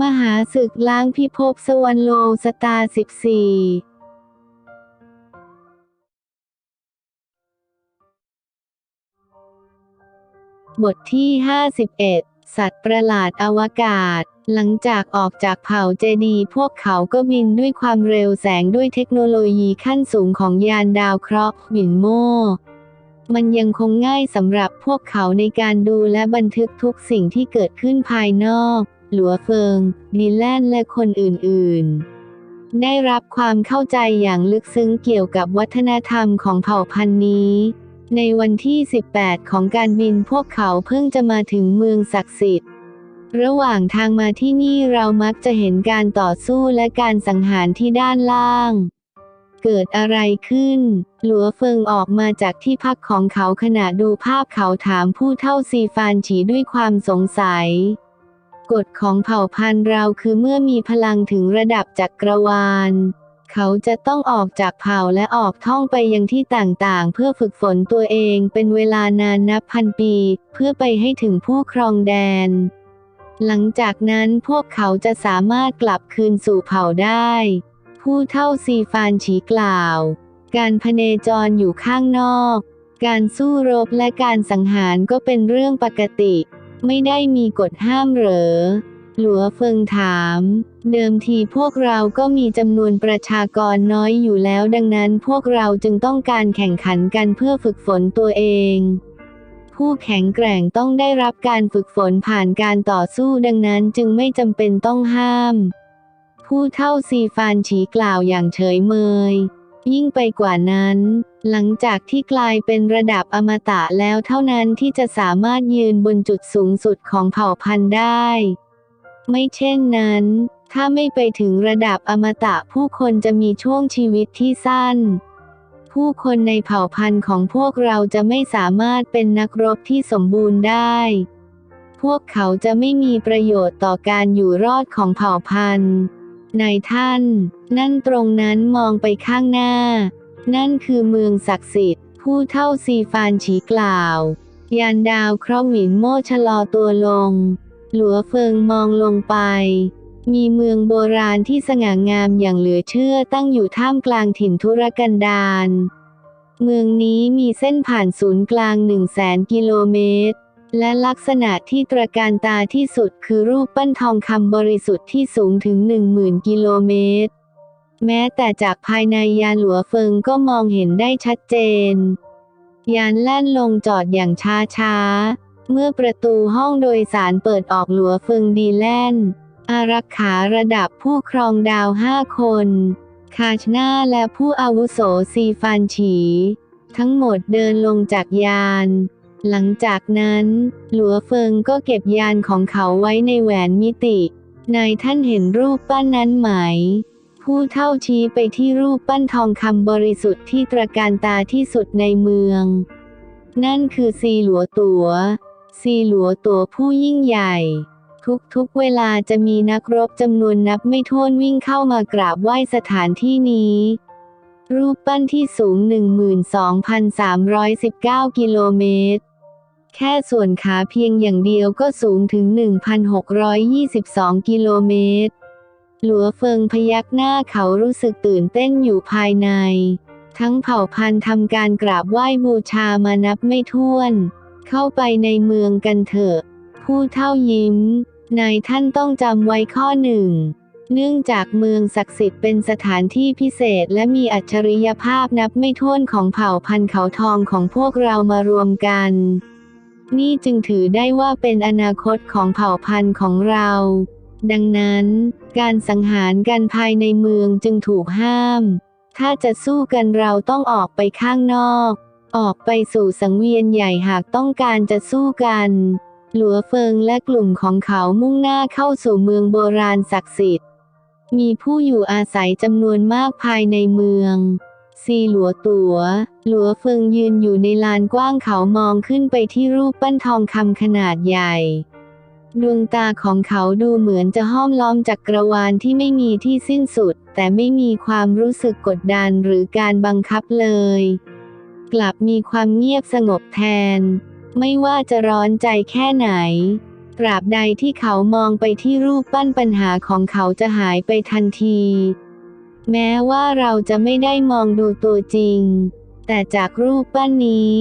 มหาศึกล้างพิภพสวรรณโลสตาร์สิบสี่บทที่ 51 สัตว์ประหลาดอวกาศ หลังจากออกจากเผ่าเจดีพวกเขาก็บินด้วยความเร็วแสงด้วยเทคโนโลยีขั้นสูงของยานดาวเคราะห์วินโมมันยังคงง่ายสำหรับพวกเขาในการดูและบันทึกทุกสิ่งที่เกิดขึ้นภายนอก หลัวเฟิงดีแลนและคนอื่น ๆ ได้รับความเข้าใจอย่างลึกซึ้งเกี่ยวกับวัฒนธรรมของเผ่าพันธุ์นี้ ในวันที่ 18 ของการบินพวกเขาเพิ่งจะมาถึงเมืองศักดิ์สิทธิ์ระหว่างทางมาที่นี่เรามักจะเห็นการต่อสู้และการสังหารที่ด้านล่าง เกิดอะไรขึ้น หลัวเฟิงออกมาจากที่พักของเขาขณะดูภาพเขาถามผู้เท่าซีฟานฉีด้วยความสงสัย กฎของเผ่าพันธุ์เราคือเมื่อมีพลังถึงระดับจักรวาล เขาจะต้องออกจากเผ่าและออกท่องไปยังที่ต่างๆ เพื่อฝึกฝนตัวเองเป็นเวลานานนับพันปี เพื่อไปให้ถึงผู้ครองแดน หลังจากนั้นพวกเขาจะสามารถกลับคืนสู่เผ่าได้ ผู้เท่าซีฟานฉีกล่าว การพเนจรอยู่ข้างนอก การสู้รบและการสังหารก็เป็นเรื่องปกติ ไม่ได้มีกฎห้ามเหรอ หลัวเฟิงถาม เดิมทีพวกเราก็มีจำนวนประชากรน้อยอยู่แล้วดังนั้นพวกเราจึงต้องการแข่งขันกันเพื่อฝึกฝนตัวเอง ผู้แข็งแกร่งต้องได้รับการฝึกฝนผ่านการต่อสู้ดังนั้นจึงไม่จำเป็นต้องห้าม ผู้เท่าซีฟานฉีกล่าวอย่างเฉยเมย ยิ่งไปกว่านั้น หลังจากที่กลายเป็นระดับอมตะแล้วเท่านั้นที่จะสามารถยืนบนจุดสูงสุดของเผ่าพันธุ์ได้ ไม่เช่นนั้น ถ้าไม่ไปถึงระดับอมตะผู้คนจะมีช่วงชีวิตที่สั้น ผู้คนในเผ่าพันธุ์ของพวกเราจะไม่สามารถเป็นนักรบที่สมบูรณ์ได้ พวกเขาจะไม่มีประโยชน์ต่อการอยู่รอดของเผ่าพันธุ์ นายท่าน นั่นตรงนั้นมองไปข้างหน้า นั่นคือเมืองศักดิ์สิทธิ์ ผู้เท่าซีฟานฉีกล่าว ยานดาวเคราะห์หมินโมชะลอตัวลง หลัวเฟิงมองลงไป มีเมืองโบราณที่สง่างามอย่างเหลือเชื่อตั้งอยู่ท่ามกลางถิ่นธุรกันดารเมืองนี้มีเส้นผ่านศูนย์กลาง 1 0 0 0 0แสนกิโลเมตร และลักษณะที่ตระการตาที่สุดคือรูปปั้นทองคำบริสุทธิ์ที่สูงถึง 10,000 กิโลเมตร แม้แต่จากภายในยานหลัวเฟิงก็มองเห็นได้ชัดเจน ยานแล่นลงจอดอย่างช้าๆเมื่อประตูห้องโดยสารเปิดออกหลัวเฟิงดีแลนด์อารักขาระดับผู้ครองดาวห้าคน คาชนาและผู้อาวุโสซีฟานฉี ทั้งหมดเดินลงจากยาน หลังจากนั้น หลัวเฟิงก็เก็บยานของเขาไว้ในแหวนมิติ นายท่านเห็นรูปปั้นนั้นไหม ผู้เท่าชี้ไปที่รูปปั้นทองคำบริสุทธิ์ที่ตระการตาที่สุดในเมือง นั่นคือซีหลัวตัว ซีหลัวตัวผู้ยิ่งใหญ่ทุกๆ เวลาจะมีนักรบจำนวนนับไม่ถ้วนวิ่งเข้ามากราบไหว้สถานที่นี้ รูปปั้นที่สูง 12,319 กิโลเมตร แค่ส่วนขาเพียงอย่างเดียวก็สูงถึง 1,622 กิโลเมตร หลัวเฟิงพยักหน้าเขารู้สึกตื่นเต้นอยู่ภายใน ทั้งเผ่าพันธุ์ทำการกราบไหว้บูชามานับไม่ถ้วน เข้าไปในเมืองกันเถอะ ผู้เท่ายิ้ม นายท่านต้องจำไว้ข้อหนึ่ง เนื่องจากเมืองศักดิ์สิทธิ์เป็นสถานที่พิเศษและมีอัจฉริยภาพนับไม่ถ้วนของเผ่าพันธุ์เขาทองของพวกเรามารวมกัน นี่จึงถือได้ว่าเป็นอนาคตของเผ่าพันธุ์ของเรา ดังนั้น การสังหารกันภายในเมืองจึงถูกห้าม ถ้าจะสู้กันเราต้องออกไปข้างนอก ออกไปสู่สังเวียนใหญ่หากต้องการจะสู้กัน หลัวเฟิงและกลุ่มของเขามุ่งหน้าเข้าสู่เมืองโบราณศักดิ์สิทธิ์ มีผู้อยู่อาศัยจำนวนมากภายในเมือง ซีหลัวตัวหลัวเฟิงยืนอยู่ในลานกว้างเขามองขึ้นไปที่รูปปั้นทองคำขนาดใหญ่ ดวงตาของเขาดูเหมือนจะห้อมล้อมจักรวาลที่ไม่มีที่สิ้นสุด แต่ไม่มีความรู้สึกกดดันหรือการบังคับเลย กลับมีความเงียบสงบแทน ไม่ว่าจะร้อนใจแค่ไหนตราบใดที่เขามองไปที่รูปปั้นปัญหาของเขาจะหายไปทันที แม้ว่าเราจะไม่ได้มองดูตัวจริง แต่จากรูปปั้นนี้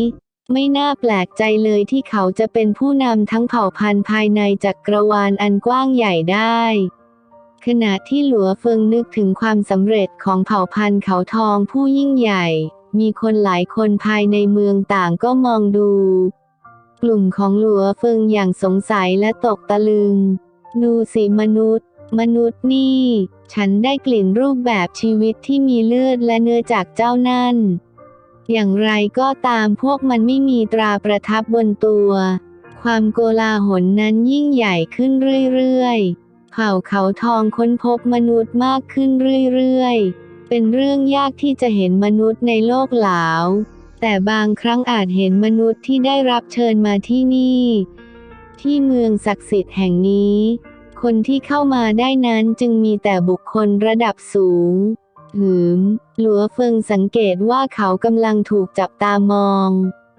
ไม่น่าแปลกใจเลยที่เขาจะเป็นผู้นำทั้งเผ่าพันธุ์ภายในจักรวาลอันกว้างใหญ่ได้ ขณะที่หลัวเฟิงนึกถึงความสำเร็จของเผ่าพันธุ์เขาทองผู้ยิ่งใหญ่ มีคนหลายคนภายในเมืองต่างก็มองดู กลุ่มของหลัวเฟิงอย่างสงสัยและตกตะลึง ดูสิมนุษย์ มนุษย์นี่ ฉันได้กลิ่นรูปแบบชีวิตที่มีเลือดและเนื้อจากเจ้านั่น อย่างไรก็ตามพวกมันไม่มีตราประทับบนตัว ความโกลาหลนั้นยิ่งใหญ่ขึ้นเรื่อยๆ เผ่าเขาทองค้นพบมนุษย์มากขึ้นเรื่อยๆ เป็นเรื่องยากที่จะเห็นมนุษย์ในโลกหลาว แต่บางครั้งอาจเห็นมนุษย์ที่ได้รับเชิญมาที่นี่ ที่เมืองศักดิ์สิทธิ์แห่งนี้ คนที่เข้ามาได้นั้นจึงมีแต่บุคคลระดับสูง หืม หลัวเฟิงสังเกตว่าเขากำลังถูกจับตามอง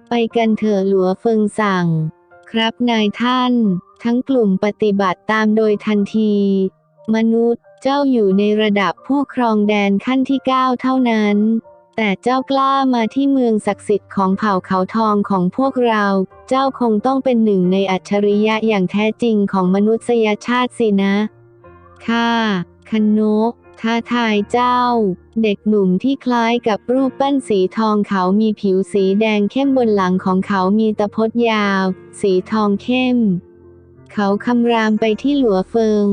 ไปกันเถอะหลัวเฟิงสั่ง ครับนายท่าน ทั้งกลุ่มปฏิบัติตามโดยทันที มนุษย์เจ้าอยู่ในระดับผู้ครองแดนขั้นที่เก้าเท่านั้น แต่เจ้ากล้ามาที่เมืองศักดิ์สิทธิ์ของเผ่าเขาทองของพวกเรา เจ้าคงต้องเป็นหนึ่งในอัจฉริยะอย่างแท้จริงของมนุษยชาติสินะค่ะคันโนะท้าทายเจ้า เด็กหนุ่มที่คล้ายกับรูปปั้นสีทองเขามีผิวสีแดงเข้มบนหลังของเขามีตะพดยาว สีทองเข้ม เขาคำรามไปที่หลัวเฟิง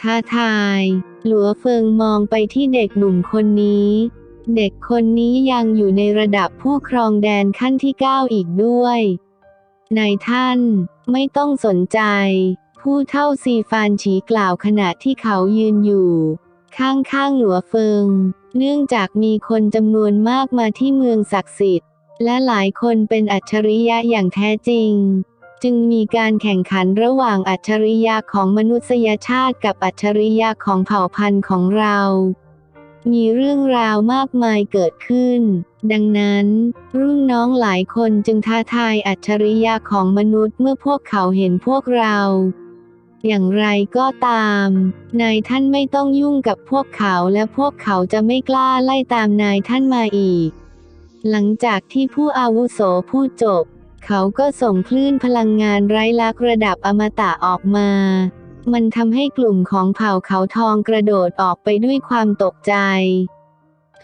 ท้าทาย หลัวเฟิงมองไปที่เด็กหนุ่มคนนี้ เด็กคนนี้ยังอยู่ในระดับผู้ครองแดนขั้นที่เก้าอีกด้วยนายท่าน ไม่ต้องสนใจ ผู้เท่าซีฟานฉีกล่าวขณะที่เขายืนอยู่ ข้างๆหลัวเฟิง เนื่องจากมีคนจำนวนมากมาที่เมืองศักดิ์สิทธิ์ และหลายคนเป็นอัจฉริยะอย่างแท้จริง จึงมีการแข่งขันระหว่างอัจฉริยะของมนุษยชาติกับอัจฉริยะของเผ่าพันธุ์ของเรา มีเรื่องราวมากมายเกิดขึ้น ดังนั้น รุ่นน้องหลายคนจึงท้าทายอัจฉริยะของมนุษย์เมื่อพวกเขาเห็นพวกเรา อย่างไรก็ตาม นายท่านไม่ต้องยุ่งกับพวกเขาและพวกเขาจะไม่กล้าไล่ตามนายท่านมาอีก หลังจากที่ผู้อาวุโสพูดจบ เขาก็ส่งคลื่นพลังงานไร้ลักษณ์ระดับอมตะออกมา มันทำให้กลุ่มของเผ่าเขาทองกระโดดออกไปด้วยความตกใจ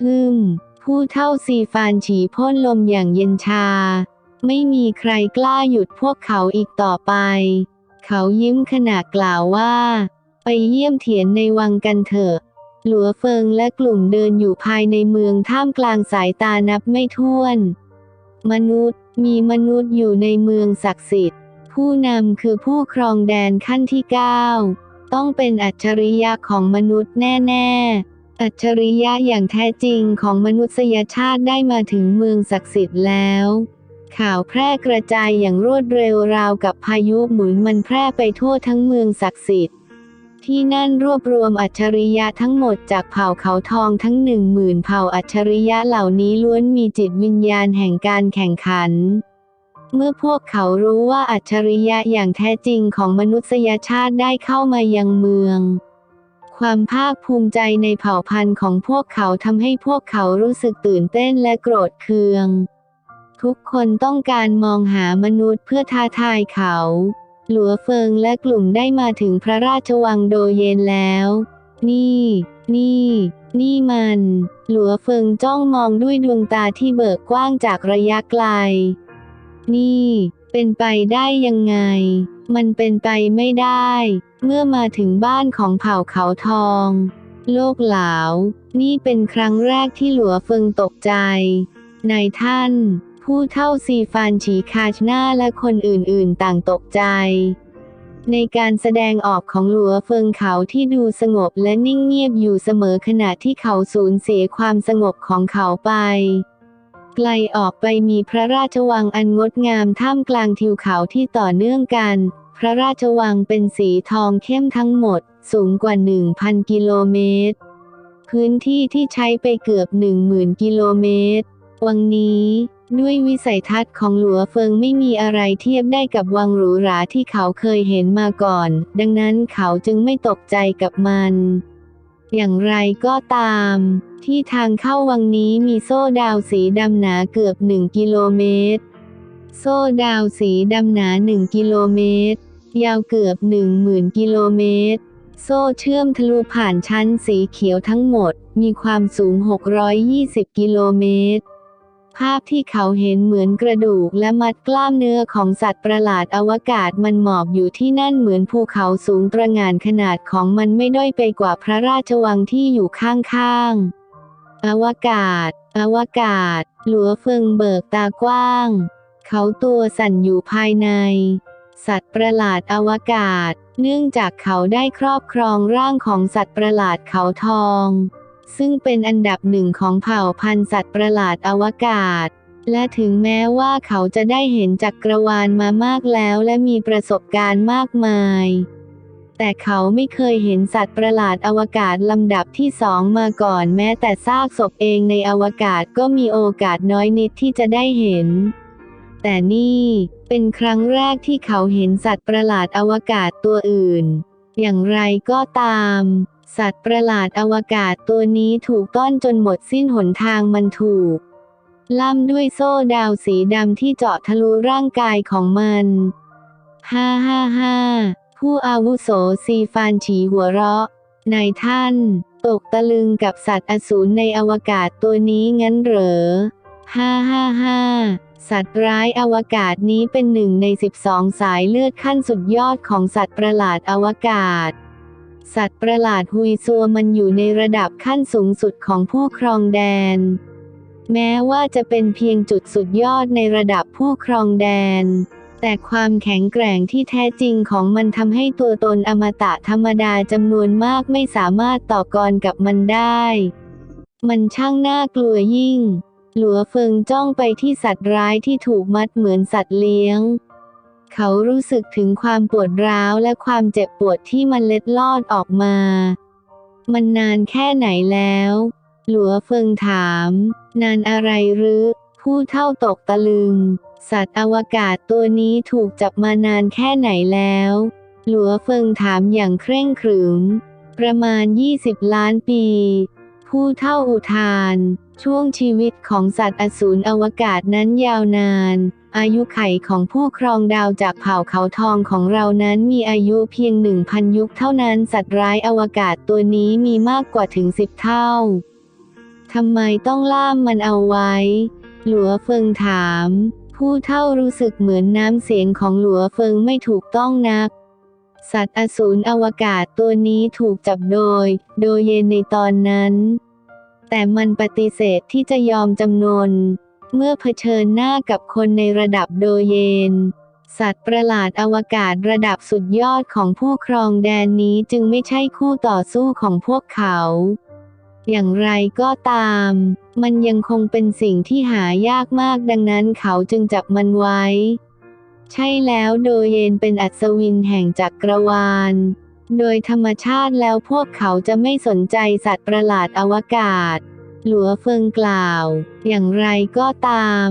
ฮึม ผู้เท่าซีฟานฉีพ่นลมอย่างเย็นชา ไม่มีใครกล้าหยุดพวกเขาอีกต่อไป เขายิ้มขณะกล่าวว่า ไปเยี่ยมเถียนในวังกันเถอะ หลัวเฟิงและกลุ่มเดินอยู่ภายในเมืองท่ามกลางสายตานับไม่ถ้วน มนุษย์มีมนุษย์อยู่ในเมืองศักดิ์สิทธิ์ ผู้นำคือผู้ครองแดนขั้นที่เก้าต้องเป็นอัจฉริยะของมนุษย์แน่ๆ อัจฉริยะอย่างแท้จริงของมนุษยชาติได้มาถึงเมืองศักดิ์สิทธิ์แล้ว ข่าวแพร่กระจายอย่างรวดเร็วราวกับพายุหมุนมันแพร่ไปทั่วทั้งเมืองศักดิ์สิทธิ์ที่นั่นรวบรวมอัจฉริยะทั้งหมดจากเผ่าเขาทองทั้งหนึ่งหมื่นเผ่าอัจฉริยะเหล่านี้ล้วนมีจิตวิญญาณแห่งการแข่งขัน เมื่อพวกเขารู้ว่าอัจฉริยะอย่างแท้จริงของมนุษยชาติได้เข้ามายังเมือง ความภาคภูมิใจในเผ่าพันธุ์ของพวกเขาทำให้พวกเขารู้สึกตื่นเต้นและโกรธเคือง ทุกคนต้องการมองหามนุษย์เพื่อท้าทายเขา หลัวเฟิงและกลุ่มได้มาถึงพระราชวังโดเยนแล้ว นี่ นี่ นี่มัน หลัวเฟิงจ้องมองด้วยดวงตาที่เบิกกว้างจากระยะไกล นี่ เป็นไปได้ยังไง มันเป็นไปไม่ได้ เมื่อมาถึงบ้านของเผ่าเขาทอง โลกหลาวนี่เป็นครั้งแรกที่หลัวเฟิงตกใจ นายท่าน ผู้เท่าซีฟานฉีคาชหน้าและคนอื่นๆต่างตกใจในการแสดงออกของหลัวเฟิงเขาที่ดูสงบและนิ่งเงียบอยู่เสมอขณะที่เขาสูญเสียความสงบของเขาไป ไกลออกไปมีพระราชวังอันงดงามท่ามกลางทิวเขาที่ต่อเนื่องกัน พระราชวังเป็นสีทองเข้มทั้งหมด สูงกว่า 1,000 กิโลเมตร พื้นที่ที่ใช้ไปเกือบ 10,000 กิโลเมตร วังนี้ด้วยวิสัยทัศน์ของหลัวเฟิงไม่มีอะไรเทียบได้กับวังหรูหราที่เขาเคยเห็นมาก่อน ดังนั้นเขาจึงไม่ตกใจกับมัน อย่างไรก็ตาม ที่ทางเข้าวังนี้มีโซ่ดาวสีดำหนาเกือบ 1 กิโลเมตร โซ่ดาวสีดำหนา 1 กิโลเมตร ยาวเกือบ 10,000 กิโลเมตร โซ่เชื่อมทะลุผ่านชั้นสีเขียวทั้งหมด มีความสูง 620 กิโลเมตร ภาพที่เขาเห็นเหมือนกระดูกและมัดกล้ามเนื้อของสัตว์ประหลาดอวกาศมันหมอบอยู่ที่นั่นเหมือนภูเขาสูงตระหง่านขนาดของมันไม่ด้อยไปกว่าพระราชวังที่อยู่ข้างๆ อวกาศ อวกาศ หลัวเฟิงเบิกตากว้าง เขาตัวสั่นอยู่ภายใน สัตว์ประหลาดอวกาศ เนื่องจากเขาได้ครอบครองร่างของสัตว์ประหลาดเขาทอง ซึ่งเป็นอันดับหนึ่งของเผ่าพันธุ์สัตว์ประหลาดอวกาศ และถึงแม้ว่าเขาจะได้เห็นจักรวาลมามากแล้วและมีประสบการณ์มากมาย แต่เขาไม่เคยเห็นสัตว์ประหลาดอวกาศลำดับที่สองมาก่อนแม้แต่ซากศพเองในอวกาศก็มีโอกาสน้อยนิดที่จะได้เห็นแต่นี่เป็นครั้งแรกที่เขาเห็นสัตว์ประหลาดอวกาศตัวอื่น อย่างไรก็ตาม สัตว์ประหลาดอวกาศตัวนี้ถูกต้อนจนหมดสิ้นหนทางมันถูก ล่ำด้วยโซ่ดาวสีดำที่เจาะทะลุร่างกายของมัน ฮ่าฮ่าฮ่าผู้อาวุโสซีฟานฉีหัวเราะ นายท่าน ตกตะลึงกับสัตว์อสูรในอวกาศตัวนี้งั้นเหรอ ฮ่าฮ่าฮ่าสัตว์ร้ายอวกาศนี้เป็นหนึ่งใน 12 สายเลือดขั้นสุดยอดของสัตว์ประหลาดอวกาศ สัตว์ประหลาดฮุยซัวมันอยู่ในระดับขั้นสูงสุดของผู้ครองแดน แม้ว่าจะเป็นเพียงจุดสุดยอดในระดับผู้ครองแดน แต่ความแข็งแกร่งที่แท้จริงของมันทำให้ตัวตนอมตะธรรมดาจำนวนมากไม่สามารถต่อกรกับมันได้ มันช่างน่ากลัวยิ่ง หลัวเฟิงจ้องไปที่สัตว์ร้ายที่ถูกมัดเหมือนสัตว์เลี้ยง เขารู้สึกถึงความปวดร้าวและความเจ็บปวดที่มันเล็ดลอดออกมา มันนานแค่ไหนแล้ว หลัวเฟิงถาม นานอะไรหรือ ผู้เท่าตกตะลึง สัตว์อวกาศตัวนี้ถูกจับมานานแค่ไหนแล้ว หลัวเฟิงถามอย่างเคร่งขรึม ประมาณ 20 ล้านปี ผู้เท่าอุทาน ช่วงชีวิตของสัตว์อสูรอวกาศนั้นยาวนาน อายุไขของผู้ครองดาวจากเผ่าเขาทองของเรานั้นมีอายุเพียงหนึ่งพันยุคเท่านั้นสัตว์ร้ายอวกาศตัวนี้มีมากกว่าถึงสิบเท่า ทำไมต้องล่ามมันเอาไว้ หลัวเฟิงถาม ผู้เท่ารู้สึกเหมือนน้ำเสียงของหลัวเฟิงไม่ถูกต้องนักสัตว์อสูรอวกาศตัวนี้ถูกจับโดย โดยเยนในตอนนั้น แต่มันปฏิเสธที่จะยอมจำนน เมื่อเผชิญหน้ากับคนในระดับโดเยน สัตว์ประหลาดอวกาศระดับสุดยอดของผู้ครองแดนนี้จึงไม่ใช่คู่ต่อสู้ของพวกเขา อย่างไรก็ตาม มันยังคงเป็นสิ่งที่หายากมากดังนั้นเขาจึงจับมันไว้ ใช่แล้วโดเยนเป็นอัศวินแห่งจักรวาล โดยธรรมชาติแล้วพวกเขาจะไม่สนใจสัตว์ประหลาดอวกาศ หลัวเฟิงกล่าว อย่างไรก็ตาม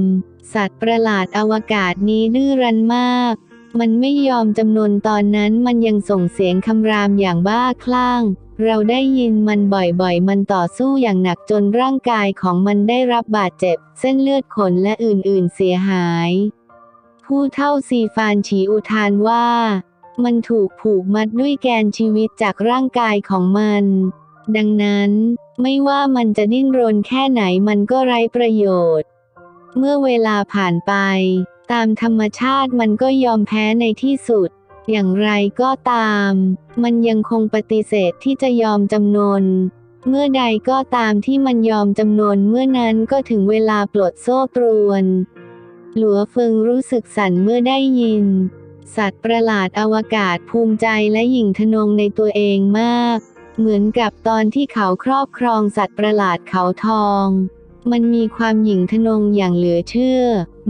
สัตว์ประหลาดอวกาศนี้ดื้อรั้นมาก มันไม่ยอมจำนวนตอนนั้นมันยังส่งเสียงคำรามอย่างบ้าคลั่ง เราได้ยินมันบ่อยๆ มันต่อสู้อย่างหนักจนร่างกายของมันได้รับบาดเจ็บ เส้นเลือดขนและอื่นๆเสียหาย ผู้เท่าซีฟานฉีอุทานว่า มันถูกผูกมัดด้วยแกนชีวิตจากร่างกายของมัน ดังนั้น ไม่ว่ามันจะดิ้นรนแค่ไหนมันก็ไร้ประโยชน์ เมื่อเวลาผ่านไป ตามธรรมชาติมันก็ยอมแพ้ในที่สุด อย่างไรก็ตาม มันยังคงปฏิเสธที่จะยอมจำนน เมื่อใดก็ตามที่มันยอมจำนนเมื่อนั้นก็ถึงเวลาปลดโซ่ตรวน หลัวเฟิงรู้สึกสั่นเมื่อได้ยิน สัตว์ประหลาดอวกาศภูมิใจและหยิ่งทะนงในตัวเองมาก เหมือนกับตอนที่เขาครอบครองสัตว์ประหลาดเขาทอง มันมีความหยิ่งทะนงอย่างเหลือเชื่อ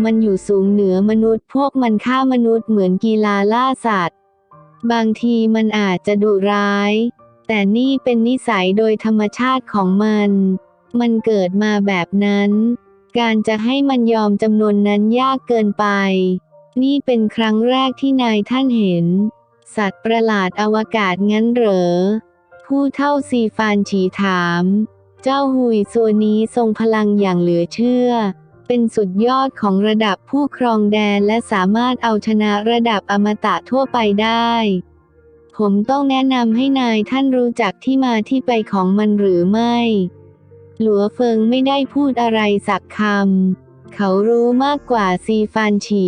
มันอยู่สูงเหนือมนุษย์พวกมันฆ่ามนุษย์เหมือนกีฬาล่าสัตว์ บางทีมันอาจจะดุร้าย แต่นี่เป็นนิสัยโดยธรรมชาติของมัน มันเกิดมาแบบนั้น การจะให้มันยอมจำนวนนั้นยากเกินไป นี่เป็นครั้งแรกที่นายท่านเห็น สัตว์ประหลาดอวกาศงั้นเหรอ ผู้เท่าซีฟานฉีถาม เจ้าหุยซัวนี้ทรงพลังอย่างเหลือเชื่อ เป็นสุดยอดของระดับผู้ครองแดนและสามารถเอาชนะระดับอมตะทั่วไปได้ ผมต้องแนะนำให้นายท่านรู้จักที่มาที่ไปของมันหรือไม่ หลัวเฟิงไม่ได้พูดอะไรสักคำ เขารู้มากกว่าซีฟานฉี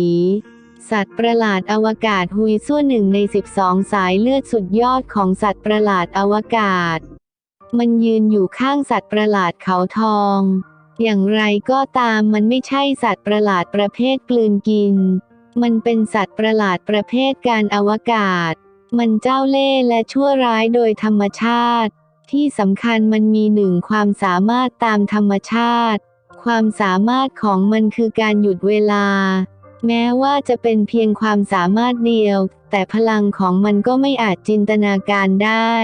สัตว์ประหลาดอวกาศฮุยซั่วหนึ่งใน 12 สายเลือดสุดยอดของสัตว์ประหลาดอวกาศ มันยืนอยู่ข้างสัตว์ประหลาดเขาทอง อย่างไรก็ตามมันไม่ใช่สัตว์ประหลาดประเภทกลืนกิน มันเป็นสัตว์ประหลาดประเภทการอวกาศ มันเจ้าเล่ห์และชั่วร้ายโดยธรรมชาติ ที่สำคัญมันมีหนึ่งความสามารถตามธรรมชาติ ความสามารถของมันคือการหยุดเวลา แม้ว่าจะเป็นเพียงความสามารถเดียว แต่พลังของมันก็ไม่อาจจินตนาการได้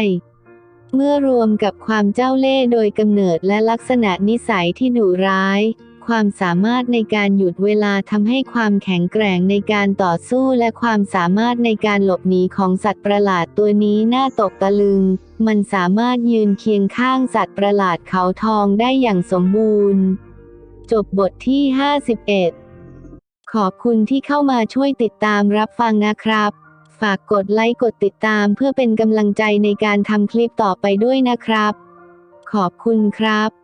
เมื่อรวมกับความเจ้าเล่ห์โดยกำเนิดและลักษณะนิสัยที่ดุร้าย ความสามารถในการหยุดเวลาทำให้ความแข็งแกร่งในการต่อสู้และความสามารถในการหลบหนีของสัตว์ประหลาดตัวนี้น่าตกตะลึง มันสามารถยืนเคียงข้างสัตว์ประหลาดเขาทองได้อย่างสมบูรณ์ จบบทที่ 51 ขอบคุณที่เข้ามาช่วยติดตามรับฟังนะครับ ฝากกดไลค์กดติดตามเพื่อเป็นกำลังใจในการทำคลิปต่อไปด้วยนะครับ ขอบคุณครับ